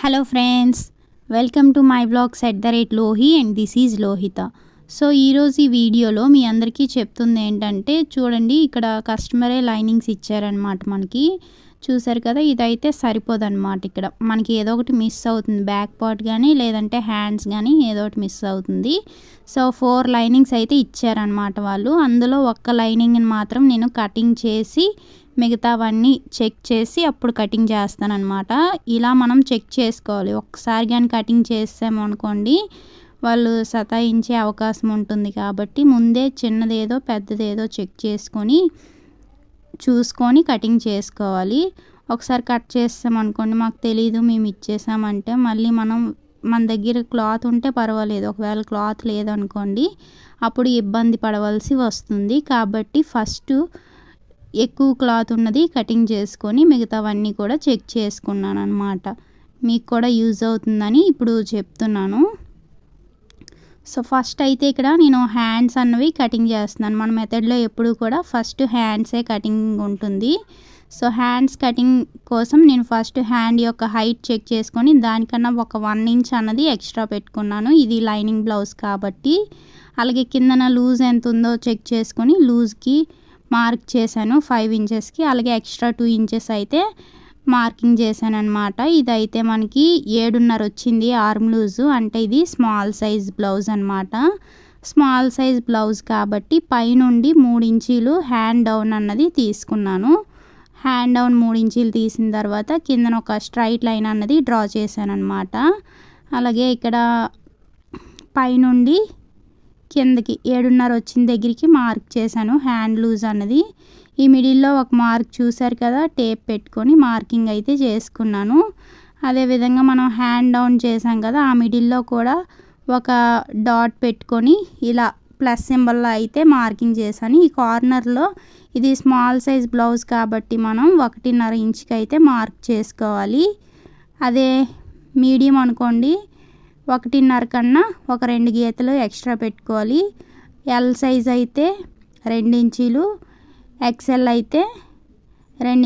Hello friends welcome to my blogs at the rate Lohi and this is Lohitha so ఈరోజు ఈ వీడియోలో మీ అందరికీ చెప్తుంది ఏంటంటే చూడండి ఇక్కడ కస్టమరే లైనింగ్స్ ఇచ్చారనమాట మనకి. చూసారు కదా ఇదైతే సరిపోదన్నమాట ఇక్కడ. మనకి ఏదో ఒకటి మిస్ అవుతుంది. బ్యాక్ పార్ట్ కానీ లేదంటే హ్యాండ్స్ కానీ ఏదో ఒకటి మిస్ అవుతుంది. సో ఫోర్ లైనింగ్స్ అయితే ఇచ్చారనమాట వాళ్ళు. అందులో ఒక్క లైనింగ్ని మాత్రం నేను కటింగ్ చేసి మిగతావన్నీ చెక్ చేసి అప్పుడు కటింగ్ చేస్తానమాట ఇలా మనం చెక్ చేసుకోవాలి. ఒక్కసారి కానీ కటింగ్ చేసాము అనుకోండి వాళ్ళు సతాయించే అవకాశం ఉంటుంది కాబట్టి ముందే చిన్నదేదో పెద్దదేదో చెక్ చేసుకొని చూసుకొని కటింగ్ చేసుకోవాలి. ఒకసారి కట్ చేస్తాం అనుకోండి మాకు తెలీదు మేము ఇచ్చేసామంటే మళ్ళీ మనం మన దగ్గర క్లాత్ ఉంటే పర్వాలేదు. ఒకవేళ క్లాత్ లేదనుకోండి అప్పుడు ఇబ్బంది పడవలసి వస్తుంది. కాబట్టి ఫస్ట్ ఎక్కువ క్లాత్ ఉన్నది కటింగ్ చేసుకొని మిగతావన్నీ కూడా చెక్ చేసుకున్నాను అనమాట మీకు కూడా యూజ్ అవుతుందని ఇప్పుడు చెప్తున్నాను. సో ఫస్ట్ అయితే ఇక్కడ నేను హ్యాండ్స్ అన్నవి కటింగ్ చేస్తున్నాను. మన మెథడ్లో ఎప్పుడు కూడా ఫస్ట్ హ్యాండ్సే కటింగ్ ఉంటుంది. సో హ్యాండ్స్ కటింగ్ కోసం నేను ఫస్ట్ హ్యాండ్ యొక్క హైట్ చెక్ చేసుకొని దానికన్నా ఒక వన్ ఇంచ్ అన్నది ఎక్స్ట్రా పెట్టుకున్నాను. ఇది లైనింగ్ బ్లౌజ్ కాబట్టి. అలాగే కిందన లూజ్ ఎంత ఉందో చెక్ చేసుకొని లూజ్కి మార్క్ చేశాను ఫైవ్ ఇంచెస్కి. అలాగే ఎక్స్ట్రా టూ ఇంచెస్ అయితే మార్కింగ్ చేశాను అనమాట ఇదైతే మనకి ఏడున్నర వచ్చింది ఆర్మ్ లూజు. అంటే ఇది స్మాల్ సైజ్ బ్లౌజ్ అనమాట స్మాల్ సైజ్ బ్లౌజ్ కాబట్టి పైనుండి మూడు ఇంచీలు హ్యాండ్ డౌన్ అన్నది తీసుకున్నాను. హ్యాండ్ డౌన్ మూడు ఇంచీలు తీసిన తర్వాత కిందన ఒక స్ట్రైట్ లైన్ అన్నది డ్రా చేశాను అనమాట అలాగే ఇక్కడ పైనుండి కిందకి ఏడున్నర వచ్చిన దగ్గరికి మార్క్ చేశాను హ్యాండ్ లూజ్ అన్నది. ఈ మిడిల్లో ఒక మార్క్ చూసారు కదా టేప్ పెట్టుకొని మార్కింగ్ అయితే చేసుకున్నాను. అదేవిధంగా మనం హ్యాండ్ డౌన్ చేసాం కదా ఆ మిడిల్లో కూడా ఒక డాట్ పెట్టుకొని ఇలా ప్లస్ సింబల్లో అయితే మార్కింగ్ చేశాను. ఈ కార్నర్లో ఇది స్మాల్ సైజ్ బ్లౌజ్ కాబట్టి మనం ఒకటిన్నర ఇంచుకి అయితే మార్క్ చేసుకోవాలి. అదే మీడియం అనుకోండి ఒకటిన్నర కన్నా ఒక రెండు గీతలు ఎక్స్ట్రా పెట్టుకోవాలి. ఎల్ సైజ్ అయితే ఇంచీలు ఎక్సెల్ అయితే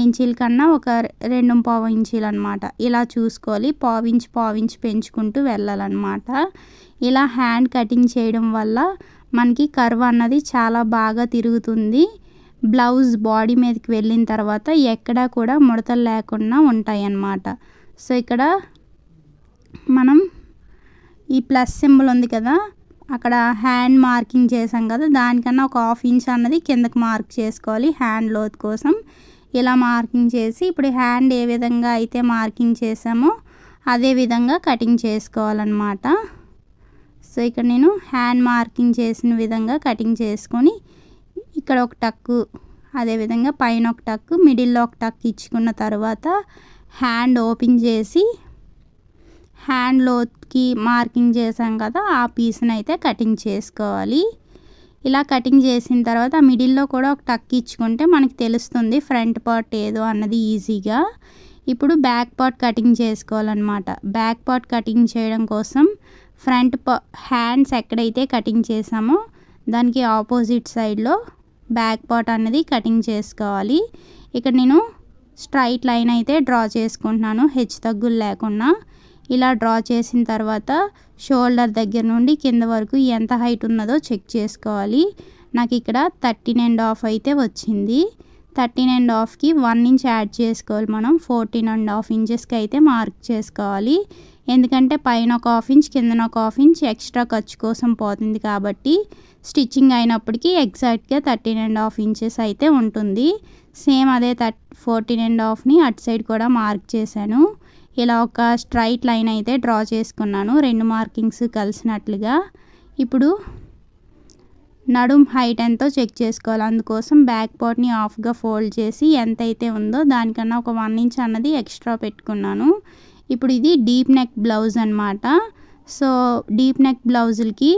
ఇంచీల కన్నా ఒక రెండు పావు ఇంచీలు అనమాట ఇలా చూసుకోవాలి. పావించి పావించి పెంచుకుంటూ వెళ్ళాలన్నమాట. ఇలా హ్యాండ్ కటింగ్ చేయడం వల్ల మనకి కర్వ్ అన్నది చాలా బాగా తిరుగుతుంది. బ్లౌజ్ బాడీ మీదకి వెళ్ళిన తర్వాత ఎక్కడా కూడా ముడతలు లేకుండా ఉంటాయి అన్నమాట సో ఇక్కడ మనం ఈ ప్లస్ సింబల్ ఉంది కదా అక్కడ హ్యాండ్ మార్కింగ్ చేసాం కదా దానికన్నా ఒక హాఫ్ ఇంచ్ అన్నది కిందకి మార్క్ చేసుకోవాలి హ్యాండ్ లోత్ కోసం. ఇలా మార్కింగ్ చేసి ఇప్పుడు హ్యాండ్ ఏ విధంగా అయితే మార్కింగ్ చేసామో అదే విధంగా కటింగ్ చేసుకోవాలన్నమాట. సో ఇక్కడ నేను హ్యాండ్ మార్కింగ్ చేసిన విధంగా కటింగ్ చేసుకొని ఇక్కడ ఒక టక్కు అదేవిధంగా పైన ఒక టక్కు మిడిల్లో ఒక టక్ ఇచ్చుకున్న తర్వాత హ్యాండ్ ఓపెన్ చేసి హ్యాండ్ లోత్కి మార్కింగ్ చేసాం కదా ఆ పీస్ని అయితే కటింగ్ చేసుకోవాలి. ఇలా కటింగ్ చేసిన తర్వాత ఆ మిడిల్లో కూడా ఒక టక్ ఇచ్చుకుంటే మనకి తెలుస్తుంది ఫ్రంట్ పార్ట్ ఏదో అన్నది ఈజీగా. ఇప్పుడు బ్యాక్ పార్ట్ కటింగ్ చేసుకోవాలన్నమాట. బ్యాక్ పార్ట్ కటింగ్ చేయడం కోసం ఫ్రంట్ పా హ్యాండ్స్ ఎక్కడైతే కటింగ్ చేసామో దానికి ఆపోజిట్ సైడ్లో బ్యాక్ పార్ట్ అన్నది కటింగ్ చేసుకోవాలి. ఇక్కడ నేను స్ట్రైట్ లైన్ అయితే డ్రా చేసుకుంటున్నాను హెచ్చు తగ్గులు లేకుండా ఇలా డ్రా చేసిన తర్వాత షోల్డర్ దగ్గర నుండి కింద వరకు ఎంత హైట్ ఉన్నదో చెక్ చేసుకోవాలి. నాకు ఇక్కడ థర్టీన్ అండ్ హాఫ్ అయితే వచ్చింది. థర్టీన్ అండ్ హాఫ్కి వన్ ఇంచ్ యాడ్ చేసుకోవాలి మనం. ఫోర్టీన్ అండ్ హాఫ్ ఇంచెస్కి అయితే మార్క్ చేసుకోవాలి. ఎందుకంటే పైన ఒక హాఫ్ ఇంచ్ కిందన ఒక హాఫ్ ఇంచ్ ఎక్స్ట్రా ఖర్చు కోసం పోతుంది కాబట్టి స్టిచ్చింగ్ అయినప్పటికీ ఎగ్జాక్ట్గా థర్టీన్ అండ్ హాఫ్ ఇంచెస్ అయితే ఉంటుంది. సేమ్ అదే థర్ట్ ఫోర్టీన్ అండ్ హాఫ్ని అటు సైడ్ కూడా మార్క్ చేశాను. ఇలా ఒక స్ట్రైట్ లైన్ అయితే డ్రా చేసుకున్నాను. రెండు మార్కింగ్స్ కలిసినట్లుగా. ఇప్పుడు నడుం హైట్ ఎంతో చెక్ చేసుకోవాలి. అందుకోసం బ్యాక్ పార్ట్ని ఆఫ్గా ఫోల్డ్ చేసి ఎంత అయితే ఉందో దానికన్నా ఒక వన్ ఇంచ్ అన్నది ఎక్స్ట్రా పెట్టుకున్నాను. ఇప్పుడు ఇది డీప్ నెక్ బ్లౌజ్ అనమాట సో డీప్ నెక్ బ్లౌజులకి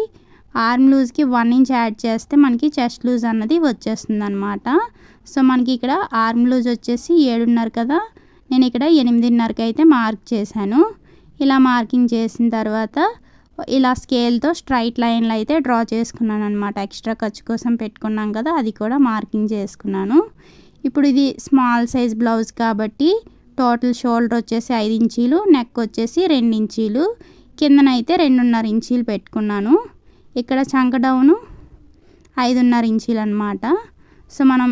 ఆర్మ్ లూజ్కి వన్ ఇంచ్ యాడ్ చేస్తే మనకి చెస్ట్ లూజ్ అన్నది వచ్చేస్తుంది అనమాట సో మనకి ఇక్కడ ఆర్మ్ లూజ్ వచ్చేసి ఏడున్నర కదా. నేను ఇక్కడ ఎనిమిదిన్నరకి అయితే మార్క్ చేశాను. ఇలా మార్కింగ్ చేసిన తర్వాత ఇలా స్కేల్తో స్ట్రైట్ లైన్లు అయితే డ్రా చేసుకున్నాను అనమాట ఎక్స్ట్రా ఖర్చు కోసం పెట్టుకున్నాం కదా అది కూడా మార్కింగ్ చేసుకున్నాను. ఇప్పుడు ఇది స్మాల్ సైజ్ బ్లౌజ్ కాబట్టి టోటల్ షోల్డర్ వచ్చేసి ఐదు ఇంచీలు నెక్ వచ్చేసి రెండు ఇంచీలు కిందనైతే రెండున్నర ఇంచీలు పెట్టుకున్నాను. ఇక్కడ చంక డౌను ఐదున్నర ఇంచీలు అనమాట సో మనం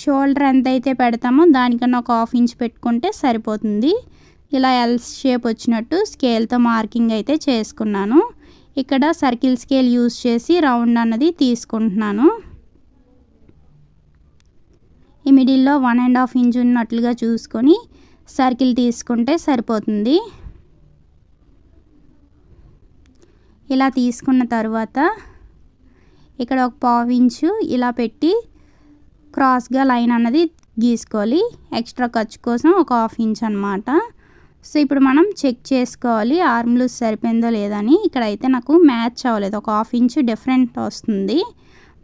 షోల్డర్ ఎంత అయితే పెడతామో దానికన్నా ఒక హాఫ్ ఇంచ్ పెట్టుకుంటే సరిపోతుంది. ఇలా ఎల్ షేప్ వచ్చినట్టు స్కేల్తో మార్కింగ్ అయితే చేసుకున్నాను. ఇక్కడ సర్కిల్ స్కేల్ యూస్ చేసి రౌండ్ అన్నది తీసుకుంటున్నాను. ఈ మిడిల్లో వన్ అండ్ హాఫ్ ఇంచ్ ఉన్నట్లుగా చూసుకొని సర్కిల్ తీసుకుంటే సరిపోతుంది. ఇలా తీసుకున్న తర్వాత ఇక్కడ ఒక పావు ఇంచు ఇలా పెట్టి క్రాస్గా లైన్ అన్నది గీసుకోవాలి. ఎక్స్ట్రా ఖర్చు కోసం ఒక హాఫ్ ఇంచ్ అనమాట సో ఇప్పుడు మనం చెక్ చేసుకోవాలి ఆర్మ్ లూజ్ సరిపోయిందో లేదని. ఇక్కడ అయితే నాకు మ్యాచ్ అవ్వలేదు. ఒక హాఫ్ ఇంచ్ డిఫరెంట్ వస్తుంది.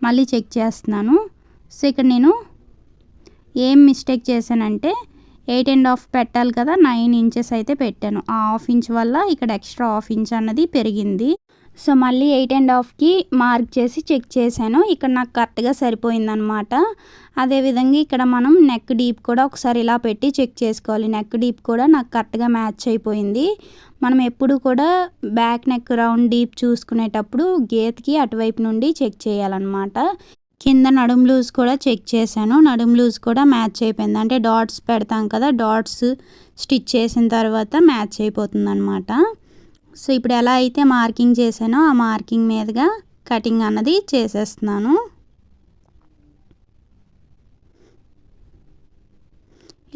మళ్ళీ చెక్ చేస్తున్నాను. సో ఇక్కడ నేను ఏం మిస్టేక్ చేశానంటే ఎయిట్ అండ్ హాఫ్ పెట్టాలి కదా నైన్ ఇంచెస్ అయితే పెట్టాను. ఆ హాఫ్ ఇంచ్ వల్ల ఇక్కడ ఎక్స్ట్రా హాఫ్ ఇంచ్ అన్నది పెరిగింది. సో మళ్ళీ ఎయిట్ అండ్ హాఫ్కి మార్క్ చేసి చెక్ చేశాను. ఇక్కడ నాకు కరెక్ట్గా సరిపోయిందనమాట అదేవిధంగా ఇక్కడ మనం నెక్ డీప్ కూడా ఒకసారి ఇలా పెట్టి చెక్ చేసుకోవాలి. నెక్ డీప్ కూడా నాకు కరెక్ట్గా మ్యాచ్ అయిపోయింది. మనం ఎప్పుడు కూడా బ్యాక్ నెక్ రౌండ్ డీప్ చూసుకునేటప్పుడు గేత్కి అటువైపు నుండి చెక్ చేయాలన్నమాట. కింద నడుం లూజ్ కూడా చెక్ చేశాను. నడుం లూజ్ కూడా మ్యాచ్ అయిపోయింది. అంటే డాట్స్ పెడతాం కదా డాట్స్ స్టిచ్ చేసిన తర్వాత మ్యాచ్ అయిపోతుంది అనమాట సో ఇప్పుడు ఎలా అయితే మార్కింగ్ చేశానో ఆ మార్కింగ్ మీదుగా కటింగ్ అన్నది చేసేస్తున్నాను.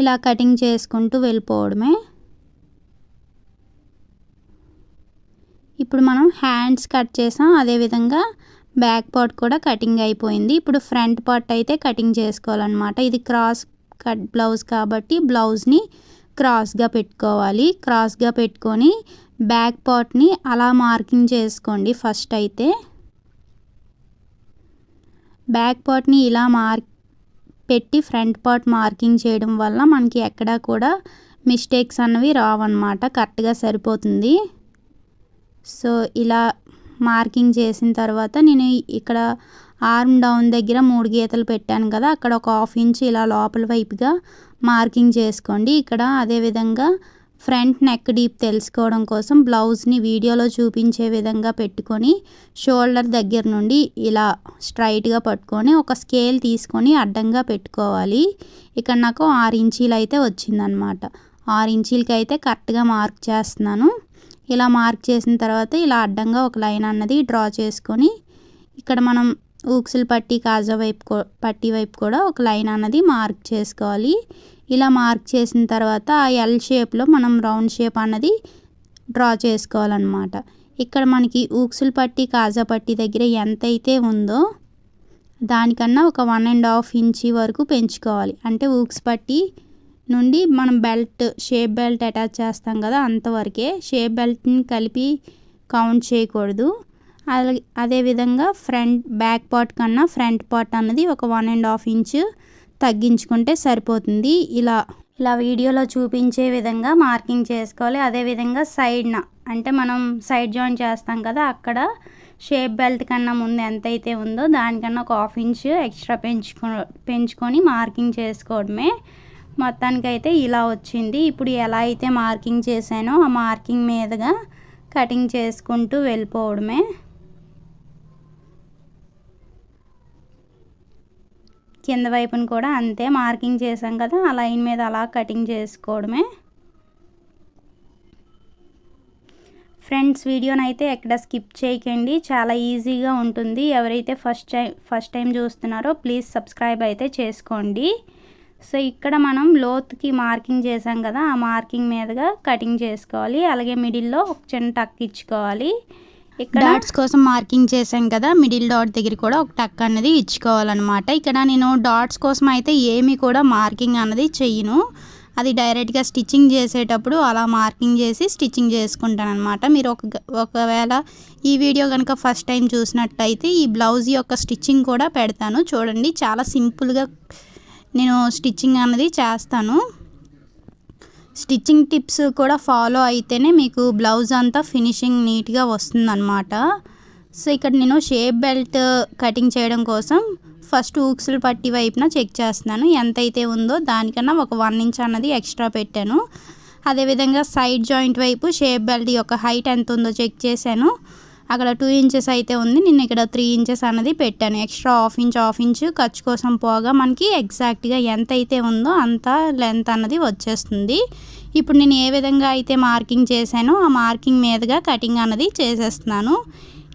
ఇలా కటింగ్ చేసుకుంటూ వెళ్ళిపోవడమే. ఇప్పుడు మనం హ్యాండ్స్ కట్ చేసాం అదేవిధంగా బ్యాక్ పార్ట్ కూడా కటింగ్ అయిపోయింది. ఇప్పుడు ఫ్రంట్ పార్ట్ అయితే కటింగ్ చేసుకోవాలన్నమాట. ఇది క్రాస్ కట్ బ్లౌజ్ కాబట్టి బ్లౌజ్ని క్రాస్గా పెట్టుకోవాలి. క్రాస్గా పెట్టుకొని బ్యాక్ పార్ట్ని అలా మార్కింగ్ చేసుకోండి ఫస్ట్ అయితే. బ్యాక్ పార్ట్ని ఇలా మార్క్ పెట్టి ఫ్రంట్ పార్ట్ మార్కింగ్ చేయడం వల్ల మనకి ఎక్కడా కూడా మిస్టేక్స్ అన్నవి రావన్నమాట. కరెక్ట్గా సరిపోతుంది. సో ఇలా మార్కింగ్ చేసిన తర్వాత నేను ఇక్కడ ఆర్మ్ డౌన్ దగ్గర మూడు గీతలు పెట్టాను కదా అక్కడ ఒక హాఫ్ ఇంచ్ ఇలా లోపల వైపుగా మార్కింగ్ చేసుకోండి. ఇక్కడ అదేవిధంగా ఫ్రంట్ నెక్ డీప్ తెలుసుకోవడం కోసం బ్లౌజ్ని వీడియోలో చూపించే విధంగా పెట్టుకొని షోల్డర్ దగ్గర నుండి ఇలా స్ట్రైట్గా పట్టుకొని ఒక స్కేల్ తీసుకొని అడ్డంగా పెట్టుకోవాలి. ఇక్కడ నాకు ఆరు ఇంచీలు అయితే వచ్చిందనమాట. ఆరు ఇంచీలకి అయితే కరెక్ట్గా మార్క్ చేస్తున్నాను. ఇలా మార్క్ చేసిన తర్వాత ఇలా అడ్డంగా ఒక లైన్ అన్నది డ్రా చేసుకొని ఇక్కడ మనం ఊక్సులు పట్టి కాజా వైపు పట్టి వైపు కూడా ఒక లైన్ అన్నది మార్క్ చేసుకోవాలి. ఇలా మార్క్ చేసిన తర్వాత ఆ ఎల్ షేప్లో మనం రౌండ్ షేప్ అన్నది డ్రా చేసుకోవాలన్నమాట. ఇక్కడ మనకి ఊక్సులు పట్టి కాజా పట్టి దగ్గర ఎంత అయితే ఉందో దానికన్నా ఒక వన్ అండ్ హాఫ్ ఇంచి వరకు పెంచుకోవాలి. అంటే ఊక్స్ పట్టి నుండి మనం బెల్ట్ షేప్ బెల్ట్ అటాచ్ చేస్తాం కదా అంతవరకే. షేప్ బెల్ట్ని కలిపి కౌంట్ చేయకూడదు. అలాగే అదేవిధంగా ఫ్రంట్ బ్యాక్ పార్ట్ కన్నా ఫ్రంట్ పార్ట్ అన్నది ఒక వన్ అండ్ హాఫ్ ఇంచ్ తగ్గించుకుంటే సరిపోతుంది. ఇలా ఇలా వీడియోలో చూపించే విధంగా మార్కింగ్ చేసుకోవాలి. అదేవిధంగా సైడ్న అంటే మనం సైడ్ జాయిన్ చేస్తాం కదా అక్కడ షేప్ బెల్ట్ కన్నా ముందు ఎంత అయితే ఉందో దానికన్నా ఒక హాఫ్ ఇంచ్ ఎక్స్ట్రా పెంచుకో పెంచుకొని మార్కింగ్ చేసుకోవడమే మొత్తానికైతే ఇలా వచ్చింది. ఇప్పుడు ఎలా అయితే మార్కింగ్ చేశానో ఆ మార్కింగ్ మీదుగా కటింగ్ చేసుకుంటూ వెళ్ళిపోవడమే. కింద వైపును కూడా అంతే మార్కింగ్ చేసాం కదా ఆ లైన్ మీద అలా కటింగ్ చేసుకోవడమే. ఫ్రెండ్స్ వీడియోని అయితే ఎక్కడ స్కిప్ చేయకండి. చాలా ఈజీగా ఉంటుంది. ఎవరైతే ఫస్ట్ టైం ఫస్ట్ టైం చూస్తున్నారో ప్లీజ్ సబ్స్క్రైబ్ అయితే చేసుకోండి. సో ఇక్కడ మనం లోతుకి మార్కింగ్ చేసాం కదా ఆ మార్కింగ్ మీదుగా కటింగ్ చేసుకోవాలి. అలాగే మిడిల్లో ఒక చిన్న టక్ ఇచ్చుకోవాలి. ఇక్కడ డాట్స్ కోసం మార్కింగ్ చేసాం కదా మిడిల్ డాట్ దగ్గర కూడా ఒక టక్ అనేది ఇచ్చుకోవాలన్నమాట. ఇక్కడ నేను డాట్స్ కోసం అయితే ఏమీ కూడా మార్కింగ్ అన్నది చెయ్యను. అది డైరెక్ట్గా స్టిచ్చింగ్ చేసేటప్పుడు అలా మార్కింగ్ చేసి స్టిచ్చింగ్ చేసుకుంటాను అనమాట మీరు ఒక ఒకవేళ ఈ వీడియో కనుక ఫస్ట్ టైం చూసినట్టయితే ఈ బ్లౌజ్ యొక్క స్టిచ్చింగ్ కూడా పెడతాను. చూడండి చాలా సింపుల్గా నేను స్టిచ్చింగ్ అన్నది చేస్తాను. స్టిచ్చింగ్ టిప్స్ కూడా ఫాలో అయితేనే మీకు బ్లౌజ్ అంతా ఫినిషింగ్ నీట్గా వస్తుందన్నమాట. సో ఇక్కడ నేను షేప్ బెల్ట్ కటింగ్ చేయడం కోసం ఫస్ట్ ఊక్సులు పట్టి వైపున చెక్ చేస్తున్నాను. ఎంత అయితే ఉందో దానికన్నా ఒక వన్ ఇంచ్ అన్నది ఎక్స్ట్రా పెట్టాను. అదేవిధంగా సైడ్ జాయింట్ వైపు షేప్ బెల్ట్ యొక్క హైట్ ఎంత ఉందో చెక్ చేశాను. అక్కడ టూ ఇంచెస్ అయితే ఉంది. నేను ఇక్కడ త్రీ ఇంచెస్ అన్నది పెట్టాను. Extra half inch half inch ఖర్చు కోసం పోగా మనకి ఎగ్జాక్ట్గా ఎంత అయితే ఉందో అంత లెంత్ అన్నది వచ్చేస్తుంది. ఇప్పుడు నేను ఏ విధంగా అయితే మార్కింగ్ చేశానో ఆ మార్కింగ్ మీదుగా కటింగ్ అన్నది చేసేస్తున్నాను.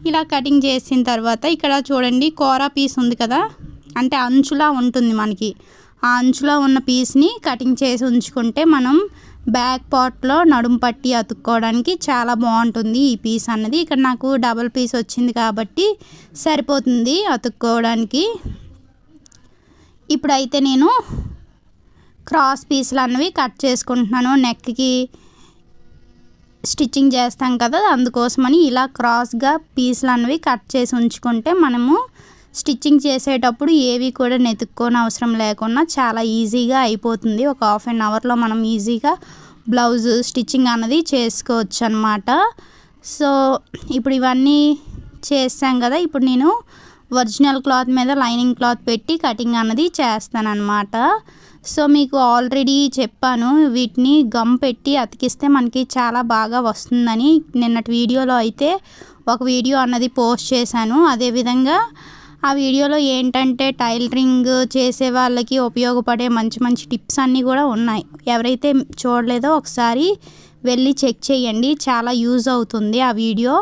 ఇలా కటింగ్ చేసిన తర్వాత ఇక్కడ చూడండి కోరా పీస్ ఉంది కదా? అంటే అంచులా ఉంటుంది మనకి. ఆ అంచులో ఉన్న పీస్ని కటింగ్ చేసి ఉంచుకుంటే మనం బ్యాక్ పార్ట్లో నడుము పట్టి అతుక్కోవడానికి చాలా బాగుంటుంది ఈ పీస్ అన్నది. ఇక్కడ నాకు డబల్ పీస్ వచ్చింది కాబట్టి సరిపోతుంది అతుక్కోవడానికి. ఇప్పుడైతే నేను క్రాస్ పీసులు అన్నవి కట్ చేసుకుంటున్నాను. నెక్కి స్టిచ్చింగ్ చేస్తాం కదా అందుకోసమని ఇలా క్రాస్గా పీసులు అన్నవి కట్ చేసి ఉంచుకుంటే మనము స్టిచ్చింగ్ చేసేటప్పుడు ఏవి కూడా నెతుక్కోని అవసరం లేకుండా చాలా ఈజీగా అయిపోతుంది. ఒక హాఫ్ అన్ అవర్లో మనం ఈజీగా బ్లౌజ్ స్టిచ్చింగ్ అన్నది చేసుకోవచ్చు అనమాట సో ఇప్పుడు ఇవన్నీ చేస్తాం కదా ఇప్పుడు నేను ఒరిజినల్ క్లాత్ మీద లైనింగ్ క్లాత్ పెట్టి కటింగ్ అన్నది చేస్తానన్నమాట. సో మీకు ఆల్రెడీ చెప్పాను వీటిని గమ్ పెట్టి అతికిస్తే మనకి చాలా బాగా వస్తుందని. నిన్నటి వీడియోలో అయితే ఒక వీడియో అన్నది పోస్ట్ చేశాను. అదేవిధంగా ఆ వీడియోలో ఏంటంటే టైలరింగ్ చేసే వాళ్ళకి ఉపయోగపడే మంచి మంచి టిప్స్ అన్నీ కూడా ఉన్నాయి. ఎవరైతే చూడలేదో ఒకసారి వెళ్ళి చెక్ చేయండి. చాలా యూజ్ అవుతుంది ఆ వీడియో.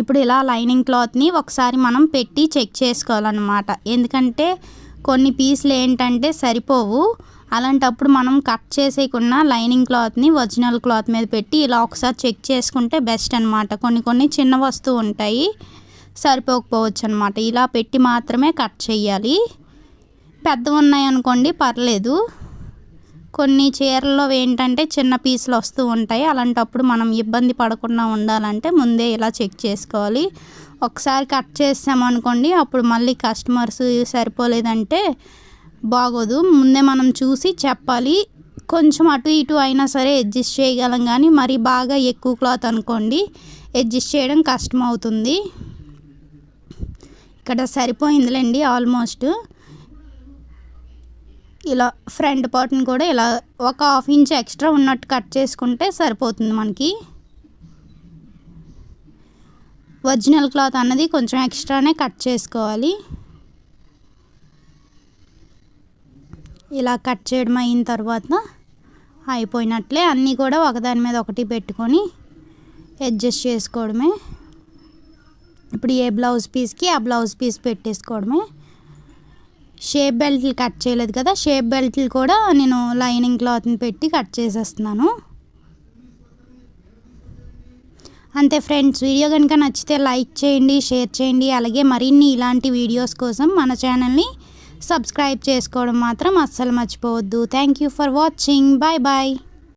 ఇప్పుడు ఇలా లైనింగ్ క్లాత్ని ఒకసారి మనం పెట్టి చెక్ చేసుకోవాలన్నమాట. ఎందుకంటే కొన్ని పీసులు ఏంటంటే సరిపోవు. అలాంటప్పుడు మనం కట్ చేసేయకుండా లైనింగ్ క్లాత్ని ఒరిజినల్ క్లాత్ మీద పెట్టి ఇలా ఒకసారి చెక్ చేసుకుంటే బెస్ట్ అనమాట కొన్ని కొన్ని చిన్న వస్తువు ఉంటాయి. సరిపోకపోవచ్చు అనమాట ఇలా పెట్టి మాత్రమే కట్ చేయాలి పెద్దవి ఉన్నాయనుకోండి పర్లేదు. కొన్ని చీరల్లో ఏంటంటే చిన్న పీసులు వస్తూ ఉంటాయి. అలాంటప్పుడు మనం ఇబ్బంది పడకుండా ఉండాలంటే ముందే ఇలా చెక్ చేసుకోవాలి. ఒకసారి కట్ చేసామనుకోండి అప్పుడు మళ్ళీ కస్టమర్స్ సరిపోలేదంటే బాగోదు. ముందే మనం చూసి చెప్పాలి. కొంచెం అటు ఇటు అయినా సరే అడ్జస్ట్ చేయగలం కానీ మరి బాగా ఎక్కువ క్లాత్ అనుకోండి అడ్జస్ట్ చేయడం కష్టం అవుతుంది ఇక్కడ సరిపోయిందిలేండి ఆల్మోస్ట్. ఇలా ఫ్రంట్ పార్ట్ని కూడా ఇలా ఒక హాఫ్ ఇంచ్ ఎక్స్ట్రా ఉన్నట్టు కట్ చేసుకుంటే సరిపోతుంది మనకి. ఒరిజినల్ క్లాత్ అన్నది కొంచెం ఎక్స్ట్రానే కట్ చేసుకోవాలి. ఇలా కట్ చేయడం అయిన తర్వాత అయిపోయినట్లే అన్నీ కూడా ఒకదాని మీద ఒకటి పెట్టుకొని అడ్జస్ట్ చేసుకోవడమే. ఇప్పుడు ఏ బ్లౌజ్ పీస్కి ఆ బ్లౌజ్ పీస్ పెట్టేసుకోవడమే. షేప్ బెల్ట్లు కట్ చేయలేదు కదా షేప్ బెల్ట్లు కూడా నేను లైనింగ్ క్లాత్ని పెట్టి కట్ చేసేస్తున్నాను. అంతే ఫ్రెండ్స్ వీడియో కనుక నచ్చితే లైక్ చేయండి షేర్ చేయండి అలాగే మరిన్ని ఇలాంటి వీడియోస్ కోసం మన ఛానల్ని సబ్స్క్రైబ్ చేసుకోవడం మాత్రం అస్సలు మర్చిపోవద్దు. Thank you for watching. Bye bye.